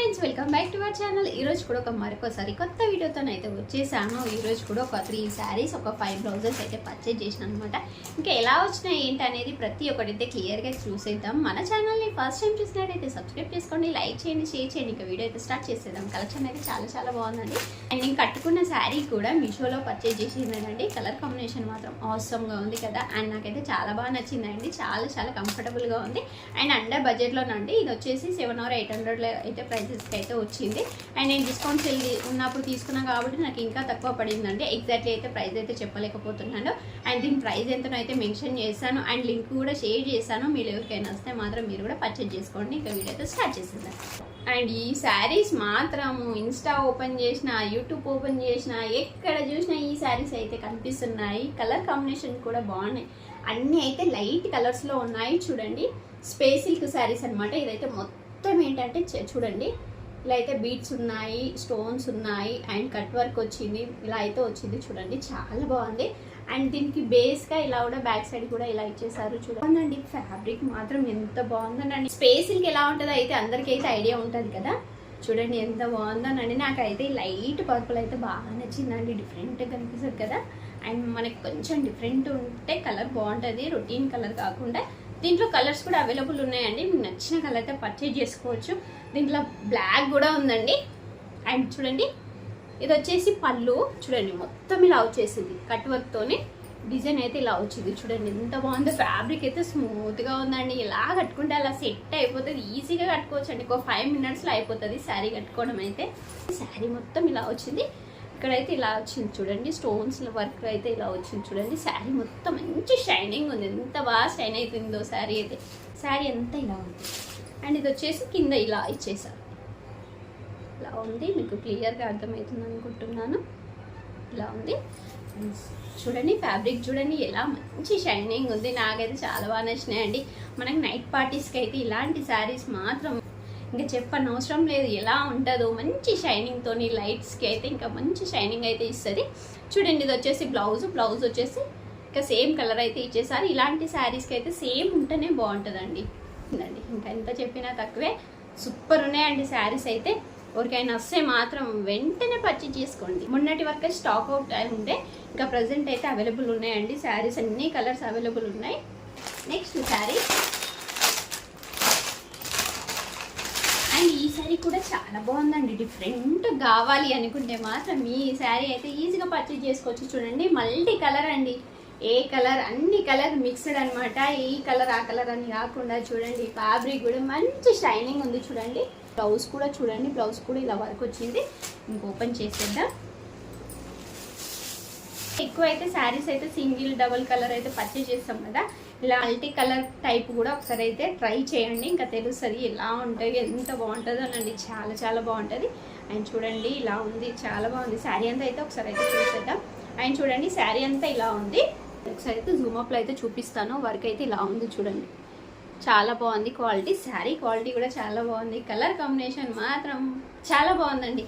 Friends welcome back to our channel ఈ రోజు కూడా ఒక మరొకసారి కొత్త వీడియోతో అయితే వచ్చేసాను. ఈరోజు కూడా ఒక త్రీ శారీస్ ఒక ఫైవ్ బ్లౌజెస్ అయితే పర్చేజ్ చేసిన అనమాట ఇంకా ఎలా వచ్చినాయి ఏంటి అనేది ప్రతి ఒక్కటైతే క్లియర్గా చూసేద్దాం. మన ఛానల్ని ఫస్ట్ టైం చూసినట్టయితే సబ్స్క్రైబ్ చేసుకోండి లైక్ చేయండి షేర్ చేయండి. ఇంకా వీడియో అయితే స్టార్ట్ చేసేద్దాం. కలెక్షన్ అయితే చాలా చాలా బాగుందండి. అండ్ నేను కట్టుకున్న శారీ కూడా మీషోలో పర్చేజ్ చేసిందండి. కలర్ కాంబినేషన్ మాత్రం అవసరంగా ఉంది కదా. అండ్ నాకైతే చాలా బాగా నచ్చిందండి. చాలా చాలా కంఫర్టబుల్గా ఉంది. అండ్ అండర్ బడ్జెట్లోనండి ఇది వచ్చేసి సెవెన్ ఆర్ ఎయిట్ హండ్రెడ్లో అయితే ప్రైస్ ప్రైజెస్కి అయితే వచ్చింది. అండ్ నేను డిస్కౌంట్ సెల్ ఉన్నప్పుడు తీసుకున్నాను కాబట్టి నాకు ఇంకా తక్కువ పడిందండి. ఎగ్జాక్ట్లీ అయితే ప్రైస్ అయితే చెప్పలేకపోతున్నాను. అండ్ దీని ప్రైస్ ఎంతనో అయితే మెన్షన్ చేశాను. అండ్ లింక్ కూడా షేర్ చేశాను. మీరు ఎవరికైనా వస్తే మాత్రం మీరు కూడా పర్చేజ్ చేసుకోండి. ఇంకా వీడియో అయితే స్టార్ట్ చేసేద్దాం. అండ్ ఈ శారీస్ మాత్రము ఇన్స్టా ఓపెన్ చేసిన యూట్యూబ్ ఓపెన్ చేసిన ఎక్కడ చూసినా ఈ శారీస్ అయితే కనిపిస్తున్నాయి. కలర్ కాంబినేషన్ కూడా బాగున్నాయి. అన్నీ అయితే లైట్ కలర్స్లో ఉన్నాయి. చూడండి. స్పేస్ సిల్క్ శారీస్ అనమాట ఇదైతే మొత్తం మొత్తం ఏంటంటే చ- చూడండి. ఇలా అయితే బీట్స్ ఉన్నాయి స్టోన్స్ ఉన్నాయి అండ్ కట్ వర్క్ వచ్చింది ఇలా అయితే వచ్చింది చూడండి. చాలా బాగుంది. అండ్ దీనికి బేస్గా ఇలా కూడా బ్యాక్ సైడ్ కూడా ఇలా ఇచ్చేసారు చూడండి. ఫ్యాబ్రిక్ మాత్రం ఎంత బాగుందండి. స్పేసింగ్ ఎలా ఉంటుందో అయితే అందరికీ అయితే ఐడియా ఉంటుంది కదా. చూడండి ఎంత బాగుందోనండి నాకైతే లైట్ పర్పుల్ అయితే బాగా నచ్చిందండి. డిఫరెంట్గా కనిపిస్తుంది కదా. అండ్ మనకి కొంచెం డిఫరెంట్ ఉంటే కలర్ బాగుంటుంది. రొటీన్ కలర్ కాకుండా దీంట్లో కలర్స్ కూడా అవైలబుల్ ఉన్నాయండి. మీకు నచ్చిన కలర్ అయితే పర్చేజ్ చేసుకోవచ్చు. దీంట్లో బ్లాక్ కూడా ఉందండి. అండ్ చూడండి ఇది వచ్చేసి పళ్ళు. చూడండి మొత్తం ఇలా వచ్చేసింది. కట్ వర్క్తోనే డిజైన్ అయితే ఇలా వచ్చింది. చూడండి ఎంత బాగుందో. ఫ్యాబ్రిక్ అయితే స్మూత్గా ఉందండి. ఇలా కట్టుకుంటే అలా సెట్ అయిపోతుంది. ఈజీగా కట్టుకోవచ్చు అండి ఒక ఫైవ్ మినిట్స్లో అయిపోతుంది శారీ కట్టుకోవడం అయితే. శారీ మొత్తం ఇలా వచ్చింది. ఇక్కడైతే ఇలా వచ్చింది చూడండి. స్టోన్స్ వర్క్ అయితే ఇలా వచ్చింది చూడండి. శారీ మొత్తం మంచి షైనింగ్ ఉంది. ఎంత బాగా షైన్ అవుతుందో శారీ అయితే. శారీ అంతా ఇలా ఉంది. అండ్ ఇది వచ్చేసి కింద ఇలా ఇచ్చేసారు. ఇలా ఉంది. మీకు క్లియర్గా అర్థమవుతుంది అనుకుంటున్నాను. ఇలా ఉంది. చూడండి ఫ్యాబ్రిక్ చూడండి. ఎలా మంచి షైనింగ్ ఉంది. నాకైతే చాలా బాగా నచ్చినాయండి. మనకి నైట్ పార్టీస్కి అయితే ఇలాంటి శారీస్ మాత్రం ఇంకా చెప్పని అవసరం లేదు. ఎలా ఉంటుందో మంచి షైనింగ్తో లైట్స్కి అయితే ఇంకా మంచి షైనింగ్ అయితే ఇస్తుంది. చూడండి ఇది వచ్చేసి బ్లౌజ్ బ్లౌజ్ వచ్చేసి ఇంకా సేమ్ కలర్ అయితే ఇచ్చేసారు. ఇలాంటి శారీస్కి అయితే సేమ్ ఉంటేనే బాగుంటుందండి. అండి ఇంకా ఎంత చెప్పినా తక్కువే. సూపర్ ఉన్నాయండి శారీస్ అయితే. ఎవరికైనా వస్తే మాత్రం వెంటనే పర్చేజ్ చేసుకోండి. మొన్నటి వరకే స్టాక్ అవుట్ అయి ఉండే. ఇంకా ప్రజెంట్ అయితే అవైలబుల్ ఉన్నాయండి. శారీస్ అన్ని కలర్స్ అవైలబుల్ ఉన్నాయి. నెక్స్ట్ శారీ అండ్ ఈ శారీ కూడా చాలా బాగుందండి. డిఫరెంట్ కావాలి అనుకుంటే మాత్రం ఈ శారీ అయితే ఈజీగా పర్చేజ్ చేసుకోవచ్చు. చూడండి మల్టీ కలర్ అండి. ఏ కలర్ అన్ని కలర్ మిక్స్డ్ అనమాట ఈ కలర్ ఆ కలర్ అని కాకుండా చూడండి ఫ్యాబ్రిక్ కూడా మంచి షైనింగ్ ఉంది చూడండి. బ్లౌజ్ కూడా చూడండి బ్లౌజ్ కూడా ఇలా వర్క్ వచ్చింది. ఇంక ఓపెన్ చేసేద్దాం. ఎక్కువ అయితే శారీస్ అయితే సింగిల్ డబుల్ కలర్ అయితే పర్చేజ్ చేస్తాం కదా. ఇలా మల్టీ కలర్ టైప్ కూడా ఒకసారి అయితే ట్రై చేయండి. ఇంకా తెలుస్తుంది ఎలా ఉంటుంది ఎంత బాగుంటుందో అనండి. చాలా చాలా బాగుంటుంది. అండ్ చూడండి ఇలా ఉంది. చాలా బాగుంది. శారీ అంతా అయితే ఒకసారి అయితే చూసేద్దాం. అండ్ చూడండి శారీ అంతా ఇలా ఉంది. ఒకసారి అయితే జూమ్ అప్లో అయితే చూపిస్తాను. వర్క్ అయితే ఇలా ఉంది చూడండి. చాలా బాగుంది క్వాలిటీ. శారీ క్వాలిటీ కూడా చాలా బాగుంది. కలర్ కాంబినేషన్ మాత్రం చాలా బాగుందండి.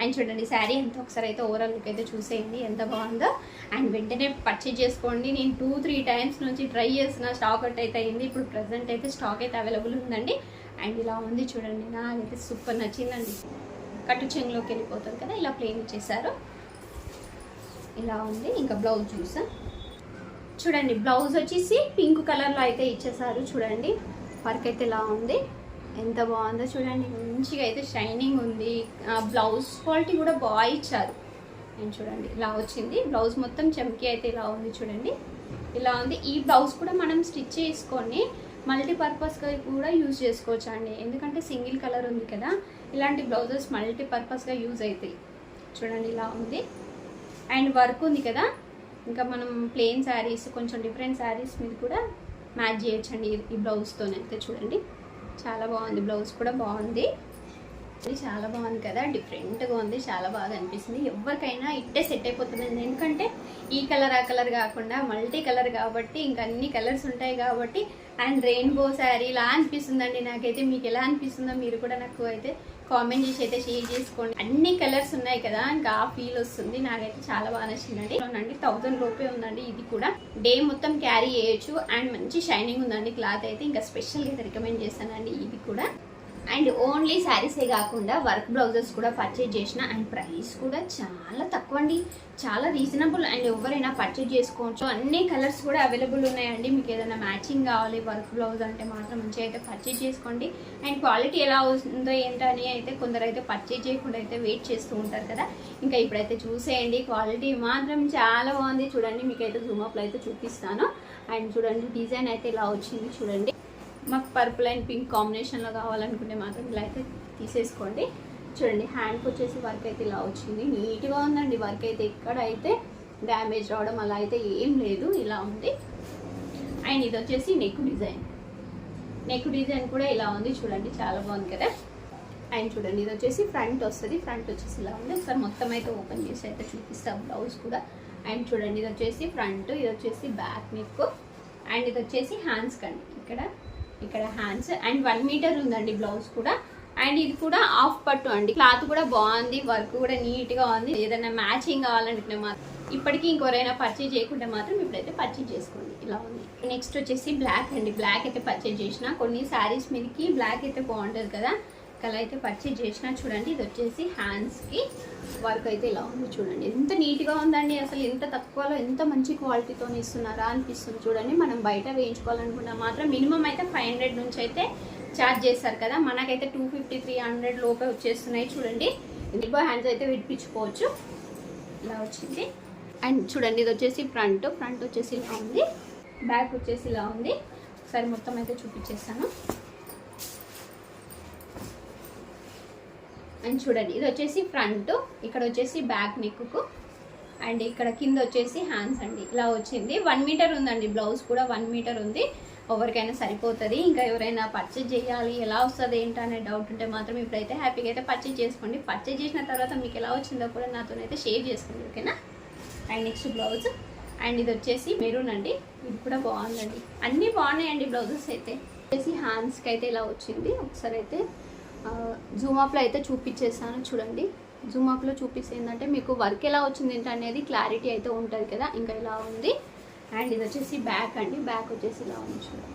అండ్ చూడండి శారీ ఎంత ఒకసారి అయితే ఓవరాల్ లుక్ అయితే చూసేయండి ఎంత బాగుందో. అండ్ వెంటనే పర్చేజ్ చేసుకోండి. నేను టూ త్రీ టైమ్స్ నుంచి ట్రై చేసిన స్టాక్ అవుట్ అయితే అయింది. ఇప్పుడు ప్రజెంట్ అయితే స్టాక్ అయితే అవైలబుల్ ఉందండి. అండ్ ఇలా ఉంది చూడండి నాకైతే సూపర్ నచ్చిందండి. కట్టు చెంగులోకి వెళ్ళిపోతుంది కదా ఇలా ప్లేన్ ఇచ్చేసారు ఇలా ఉంది ఇంకా బ్లౌజ్ చూసా. చూడండి బ్లౌజ్ వచ్చేసి పింక్ కలర్లో అయితే ఇచ్చేసారు చూడండి. వర్క్ అయితే ఇలా ఉంది. ఎంత బాగుందో చూడండి మంచిగా అయితే షైనింగ్ ఉంది. ఆ, బ్లౌజ్ క్వాలిటీ కూడా బాగా ఇచ్చారు. నేను చూడండి ఇలా వచ్చింది. బ్లౌజ్ మొత్తం చమ్కీ అయితే ఇలా ఉంది చూడండి. ఇలా ఉంది. ఈ బ్లౌజ్ కూడా మనం స్టిచ్ చేసుకొని మల్టీపర్పస్గా కూడా యూజ్ చేసుకోవచ్చు అండి ఎందుకంటే సింగిల్ కలర్ ఉంది కదా ఇలాంటి బ్లౌజెస్ మల్టీపర్పస్గా యూజ్ అవుతాయి. చూడండి ఇలా ఉంది. అండ్ వర్క్ ఉంది కదా ఇంకా మనం ప్లెయిన్ శారీస్ కొంచెం డిఫరెంట్ శారీస్ మీద కూడా మ్యాచ్ చేయొచ్చండి ఈ- ఈ అయితే చూడండి. చాలా బాగుంది బ్లౌజ్ కూడా బాగుంది. చాలా బాగుంది కదా. డిఫరెంట్గా ఉంది. చాలా బాగా అనిపిస్తుంది. ఎవరికైనా ఇట్టే సెట్ అయిపోతుందండి. ఎందుకంటే ఈ కలర్ ఆ కలర్ కాకుండా మల్టీ కలర్ కాబట్టి ఇంకా అన్ని కలర్స్ ఉంటాయి కాబట్టి అండ్ రెయిన్బో శారీ ఇలా అనిపిస్తుందండి నాకైతే. మీకు ఎలా అనిపిస్తుందో మీరు కూడా నాకు అయితే కామెంట్ చేసి అయితే షేర్ చేసుకోండి. అన్ని కలర్స్ ఉన్నాయి కదా. ఇంకా ఆ ఫీల్ వస్తుంది. నాకైతే చాలా బాగా నచ్చిందండి. అండి థౌజండ్ రూపే ఉందండి ఇది కూడా. డే మొత్తం క్యారీ చేయొచ్చు. అండ్ మంచి షైనింగ్ ఉందండి. క్లాత్ అయితే ఇంకా స్పెషల్గా రికమెండ్ చేస్తానండి ఇది కూడా. అండ్ ఓన్లీ శారీసే కాకుండా వర్క్ బ్లౌజెస్ కూడా పర్చేజ్ చేసిన అండ్ ప్రైస్ కూడా చాలా తక్కువ అండి చాలా రీజనబుల్ అండ్ ఎవరైనా పర్చేజ్ చేసుకోవచ్చు. అన్ని కలర్స్ కూడా అవైలబుల్ ఉన్నాయండి. మీకు ఏదైనా మ్యాచింగ్ కావాలి వర్క్ బ్లౌజ్ అంటే మాత్రం మంచిగా అయితే పర్చేజ్ చేసుకోండి. అండ్ క్వాలిటీ ఎలా వస్తుందో ఏంటని అయితే కొందరు అయితే పర్చేజ్ చేయకుండా అయితే వెయిట్ చేస్తూ ఉంటారు కదా. ఇంకా ఇప్పుడైతే చూసేయండి. క్వాలిటీ మాత్రం చాలా బాగుంది. చూడండి మీకు అయితే జూమప్లో అయితే చూపిస్తాను. అండ్ చూడండి డిజైన్ అయితే ఇలా వచ్చింది చూడండి. మాకు పర్పుల్ అండ్ పింక్ కాంబినేషన్లో కావాలనుకుంటే మాత్రం ఇలా అయితే తీసేసుకోండి. చూడండి హ్యాండ్కి వచ్చేసి వర్క్ అయితే ఇలా వచ్చింది. నీట్గా ఉందండి వర్క్ అయితే ఎక్కడ అయితే డ్యామేజ్ రావడం అలా అయితే ఏం లేదు ఇలా ఉంది. అండ్ ఇది వచ్చేసి నెక్ డిజైన్. నెక్ డిజైన్ కూడా ఇలా ఉంది చూడండి చాలా బాగుంది కదా. అండ్ చూడండి ఇది వచ్చేసి ఫ్రంట్ వస్తుంది. ఫ్రంట్ వచ్చేసి ఇలా ఉంది. ఒకసారి మొత్తం అయితే ఓపెన్ చేసి అయితే చూపిస్తాం బ్లౌజ్ కూడా. అండ్ చూడండి ఇది వచ్చేసి ఫ్రంట్ ఇది వచ్చేసి బ్యాక్ నెక్. అండ్ ఇది వచ్చేసి హ్యాండ్స్ కండి ఇక్కడ. ఇక్కడ హ్యాండ్స్ అండ్ వన్ మీటర్ ఉందండి బ్లౌజ్ కూడా. అండ్ ఇది కూడా ఆఫ్ పట్టు అండి. క్లాత్ కూడా బాగుంది వర్క్ కూడా నీట్గా ఉంది. ఏదైనా మ్యాచింగ్ కావాలనుకుంటే మాత్రం ఇప్పటికీ ఇంకోరైనా పర్చేజ్ చేయకుంటే మాత్రం ఇప్పుడైతే పర్చేజ్ చేసుకోండి. ఇలా ఉంది. నెక్స్ట్ వచ్చేసి బ్లాక్ అండి. బ్లాక్ అయితే పర్చేజ్ చేసిన కొన్ని శారీస్ మీదకి బ్లాక్ అయితే బాగుంటుంది కదా. కలర్ అయితే పర్చేజ్ చేసిన చూడండి. ఇది వచ్చేసి హ్యాండ్స్కి వర్క్ అయితే ఇలా ఉంది చూడండి. ఎంత నీట్గా ఉందండి. అసలు ఎంత తక్కువలో ఎంత మంచి క్వాలిటీతో ఇస్తున్నారా అనిపిస్తుంది చూడండి. మనం బయట వేయించుకోవాలనుకున్నా మాత్రం మినిమం అయితే ఫైవ్ హండ్రెడ్ నుంచి అయితే ఛార్జ్ చేస్తారు కదా. మనకైతే టూ ఫిఫ్టీ త్రీ హండ్రెడ్ లోపే వచ్చేస్తున్నాయి చూడండి. ఇంకో హ్యాండ్స్ అయితే విడిపించుకోవచ్చు. ఇలా వచ్చింది. అండ్ చూడండి ఇది వచ్చేసి ఫ్రంట్ ఫ్రంట్ వచ్చేసి ఇలా ఉంది. బ్యాక్ వచ్చేసి ఇలా ఉంది. ఒకసారి మొత్తం అయితే చూపించేస్తాను. అండ్ చూడండి ఇది వచ్చేసి ఫ్రంట్ ఇక్కడ వచ్చేసి బ్యాక్ నెక్కు అండ్ ఇక్కడ కింద వచ్చేసి హ్యాండ్స్ అండి. ఇలా వచ్చింది. వన్ మీటర్ ఉందండి బ్లౌజ్ కూడా వన్ మీటర్ ఉంది. ఎవరికైనా సరిపోతుంది. ఇంకా ఎవరైనా పర్చేజ్ చేయాలి ఎలా వస్తుంది ఏంటి అనే డౌట్ ఉంటే మాత్రం ఇప్పుడైతే హ్యాపీగా అయితే పర్చేజ్ చేసుకోండి. పర్చేజ్ చేసిన తర్వాత మీకు ఎలా వచ్చిందో కూడా నాతోనైతే షేర్ చేసుకోండి ఓకేనా అండ్ నెక్స్ట్ బ్లౌజ్ అండ్ ఇది వచ్చేసి మెరూన్ అండి. ఇది కూడా బాగుందండి. అన్నీ బాగున్నాయండి బ్లౌజెస్ అయితే. వచ్చేసి హ్యాండ్స్కి అయితే ఇలా వచ్చింది. ఒకసారి అయితే జూమాప్లో అయితే చూపించేస్తాను చూడండి. జూమాప్లో చూపిస్తే ఏంటంటే మీకు వర్క్ ఎలా వచ్చింది ఏంటనేది అనేది క్లారిటీ అయితే ఉంటుంది కదా ఇంకా ఇలా ఉంది. అండ్ ఇది వచ్చేసి బ్యాక్ అండి. బ్యాక్ వచ్చేసి ఇలా ఉంది చూడండి.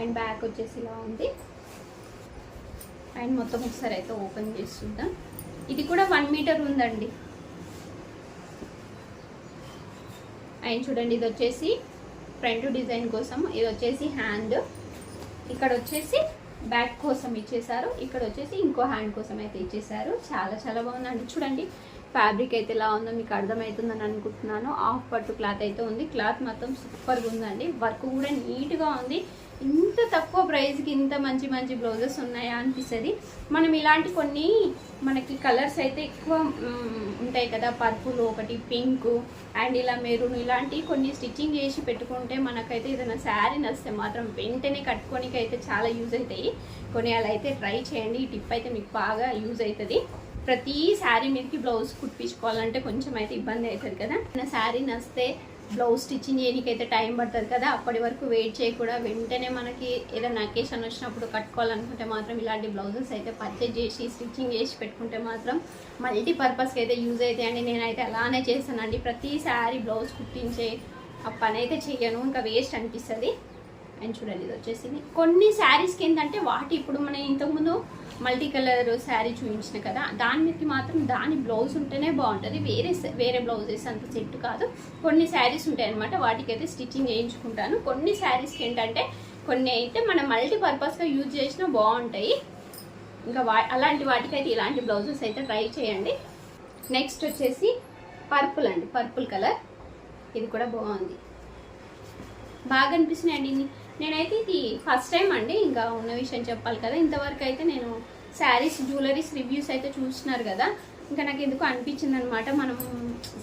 అండ్ బ్యాక్ వచ్చేసి ఇలా ఉంది. అండ్ మొత్తం ఒకసారి అయితే ఓపెన్ చేస్తుంటాం ఇది కూడా వన్ మీటర్ ఉందండి. అండ్ చూడండి ఇది వచ్చేసి ఫ్రంట్ డిజైన్ కోసం ఇది వచ్చేసి హ్యాండ్ ఇక్కడ వచ్చేసి బ్యాక్ కోసం ఇచ్చేసారు ఇక్కడ వచ్చేసి ఇంకో హ్యాండ్ కోసం అయితే ఇచ్చేసారు చాలా చాలా బాగుందండి. చూడండి. ఫ్యాబ్రిక్ అయితే ఎలా ఉందో మీకు అర్థమవుతుందని అనుకుంటున్నాను. ఆఫ్ పట్టు క్లాత్ అయితే ఉంది. క్లాత్ మొత్తం సూపర్గా ఉందండి. వర్క్ కూడా నీట్గా ఉంది. ఇంత తక్కువ ప్రైస్కి ఇంత మంచి మంచి బ్లౌజెస్ ఉన్నాయా అనిపిస్తుంది. మనం ఇలాంటి కొన్ని మనకి కలర్స్ అయితే ఎక్కువ ఉంటాయి కదా. పర్పుల్ ఒకటి పింక్ అండ్ ఇలా మెరూన్ ఇలాంటి కొన్ని స్టిచ్చింగ్ చేసి పెట్టుకుంటే మనకైతే ఏదైనా శారీ నస్తే మాత్రం వెంటనే కట్టుకోనికి అయితే చాలా యూజ్ అవుతాయి. కొన్ని అలా అయితే ట్రై చేయండి. ఈ టిప్ అయితే మీకు బాగా యూజ్ అవుతుంది. ప్రతి శారీ మీదకి బ్లౌజ్ కుట్టించుకోవాలంటే కొంచెం అయితే ఇబ్బంది అవుతుంది కదా. నా శారీ నస్తే బ్లౌజ్ స్టిచ్చింగ్ చేయడానికైతే టైం పడుతుంది కదా. అప్పటి వరకు వెయిట్ చేయకుండా వెంటనే మనకి ఏదైనా అకేషన్ వచ్చినప్పుడు కట్టుకోవాలనుకుంటే మాత్రం ఇలాంటి బ్లౌజెస్ అయితే పర్చేజ్ చేసి స్టిచ్చింగ్ చేసి పెట్టుకుంటే మాత్రం మల్టీ పర్పస్కి అయితే యూజ్ అవుతాయండి నేనైతే అలానే చేస్తానండి. ప్రతి శారీ బ్లౌజ్ కుట్టించే ఆ పని అయితే చేయను ఇంకా వేస్ట్ అనిపిస్తుంది. అండ్ చూడండి ఇది వచ్చేసింది. కొన్ని శారీస్కి ఏంటంటే వాటి ఇప్పుడు మనం ఇంతకుముందు మల్టీ కలర్ శారీ చూపించిన కదా దాని మీదకి మాత్రం దాని బ్లౌజ్ ఉంటేనే బాగుంటుంది. వేరే వేరే బ్లౌజెస్ అంత సెట్ కాదు. కొన్ని శారీస్ ఉంటాయి అనమాట వాటికైతే స్టిచ్చింగ్ చేయించుకుంటాను. కొన్ని శారీస్కి ఏంటంటే కొన్ని అయితే మనం మల్టీపర్పస్గా యూజ్ చేసినా బాగుంటాయి. ఇంకా వా అలాంటి వాటికైతే ఇలాంటి బ్లౌజెస్ అయితే ట్రై చేయండి. నెక్స్ట్ వచ్చేసి పర్పుల్ అండి పర్పుల్ కలర్. ఇది కూడా బాగుంది. బాగా అనిపిస్తున్నాయండి ఇన్ని. నేనైతే ఇది ఫస్ట్ టైం అండి. ఇంకా ఉన్న విషయం చెప్పాలి కదా. ఇంతవరకు అయితే నేను శారీస్ జ్యువెలరీస్ రివ్యూస్ అయితే చూస్తున్నారు కదా. ఇంకా నాకు ఎందుకు అనిపించింది అనమాట మనం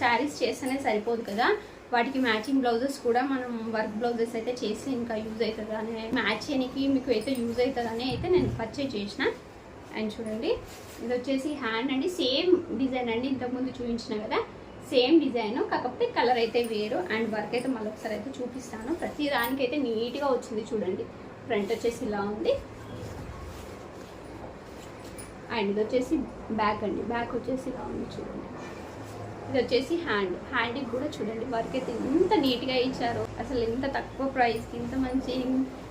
శారీస్ చేస్తేనే సరిపోదు కదా. వాటికి మ్యాచింగ్ బ్లౌజెస్ కూడా మనం వర్క్ బ్లౌజెస్ అయితే చేసి ఇంకా యూజ్ అవుతుంది అని మ్యాచ్ చేయడానికి మీకు అయితే యూజ్ అవుతుందని అయితే నేను పర్చేజ్ చేసిన. అండ్ చూడండి ఇది వచ్చేసి హ్యాండ్ అండి. సేమ్ డిజైన్ అండి. ఇంతకుముందు చూపించిన కదా. సేమ్ డిజైన్ కాకపోతే కలర్ అయితే వేరు అండ్ వర్క్ అయితే మళ్ళీ ఒకసారి అయితే చూపిస్తాను. ప్రతి దానికైతే నీట్గా వచ్చింది చూడండి. ఫ్రంట్ వచ్చేసి ఇలా ఉంది. అండ్ ఇది వచ్చేసి బ్యాక్ అండి. బ్యాక్ వచ్చేసి ఇలా ఉంది చూడండి. ఇది వచ్చేసి హ్యాండ్. హ్యాండ్కి కూడా చూడండి వర్క్ అయితే ఎంత నీట్గా ఇచ్చారో. అసలు ఎంత తక్కువ ప్రైస్కి ఇంత మంచి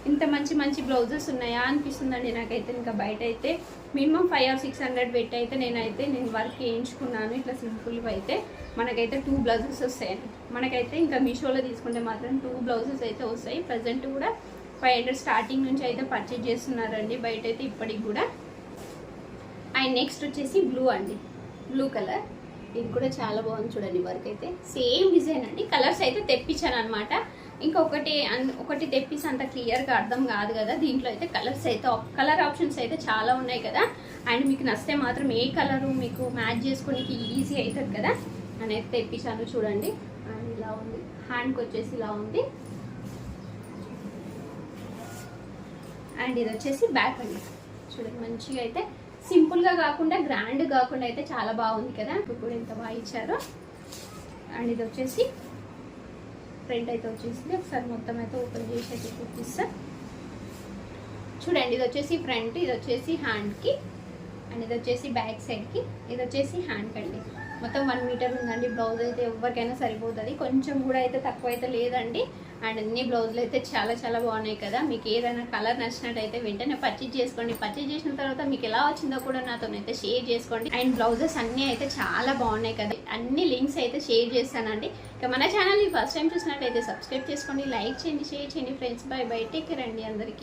ఇంత మంచి మంచి బ్లౌజెస్ ఉన్నాయా అనిపిస్తుందండి నాకైతే ఇంకా బయట అయితే minimum five or six hundred పెట్టి అయితే నేనైతే నేను వర్క్ చేయించుకున్నాను. ఇట్లా సింపుల్గా అయితే. మనకైతే టూ బ్లౌజెస్ వస్తాయండి మనకైతే ఇంకా మీషోలో తీసుకుంటే మాత్రం టూ బ్లౌజెస్ అయితే వస్తాయి. ప్రజెంట్ కూడా ఫైవ్ హండ్రెడ్ స్టార్టింగ్ నుంచి అయితే పర్చేజ్ చేస్తున్నారండి బయట అయితే ఇప్పటికి కూడా. అండ్ నెక్స్ట్ వచ్చేసి బ్లూ అండి. బ్లూ కలర్ ఇది కూడా చాలా బాగుంది చూడండి వర్క్ అయితే. సేమ్ డిజైన్ అండి. కలర్స్ అయితే తెప్పించాను అనమాట ఇంకొకటి అన్- ఒకటి తెప్పిస్తే అంత క్లియర్గా అర్థం కాదు కదా. దీంట్లో అయితే కలర్స్ అయితే కలర్ ఆప్షన్స్ అయితే చాలా ఉన్నాయి కదా. అండ్ మీకు నచ్చితే మాత్రం ఏ కలరు మీకు మ్యాచ్ చేసుకోనికి ఈజీ అవుతుంది కదా అని అయితే తెప్పించాను చూడండి. అండ్ ఇలా ఉంది. హ్యాండ్కి వచ్చేసి ఇలా ఉంది. అండ్ ఇది వచ్చేసి బ్యాక్ అండి. చూడండి మంచిగా అయితే సింపుల్గా కాకుండా గ్రాండ్ కాకుండా అయితే చాలా బాగుంది కదా. ఇప్పుడు కూడా ఎంత బాగా ఇచ్చారో. అండ్ ఇది వచ్చేసి ప్రింట్ అయితే వచ్చేసింది. ఒకసారి మొత్తం అయితే ఓపెన్ చేసి అయితే చూపిస్తా. చూడండి ఇది వచ్చేసి ఫ్రంట్ ఇది వచ్చేసి హ్యాండ్కి అండ్ ఇది వచ్చేసి బ్యాక్ సైడ్కి ఇది వచ్చేసి హ్యాండ్ అండి. మొత్తం వన్ మీటర్ ఉందండి. బ్లౌజ్ అయితే ఎవరికైనా సరిపోతుంది. కొంచెం కూడా అయితే తక్కువ అయితే లేదండి. అండ్ అన్ని బ్లౌజులు అయితే చాలా చాలా బాగున్నాయి కదా. మీకు ఏదైనా కలర్ నచ్చినట్టయితే వెంటనే పర్చేజ్ చేసుకోండి. పర్చేజ్ చేసిన తర్వాత మీకు ఎలా వచ్చిందో కూడా నాతో అయితే షేర్ చేసుకోండి. అండ్ బ్లౌజెస్ అన్నీ అయితే చాలా బాగున్నాయి కదా. అన్ని లింక్స్ అయితే షేర్ చేస్తానండి. ఇక మన ఛానల్ని ఫస్ట్ టైం చూసినట్టయితే సబ్స్క్రైబ్ చేసుకోండి. లైక్ చేయండి షేర్ చేయండి friends bye bye take care అండి అందరికీ.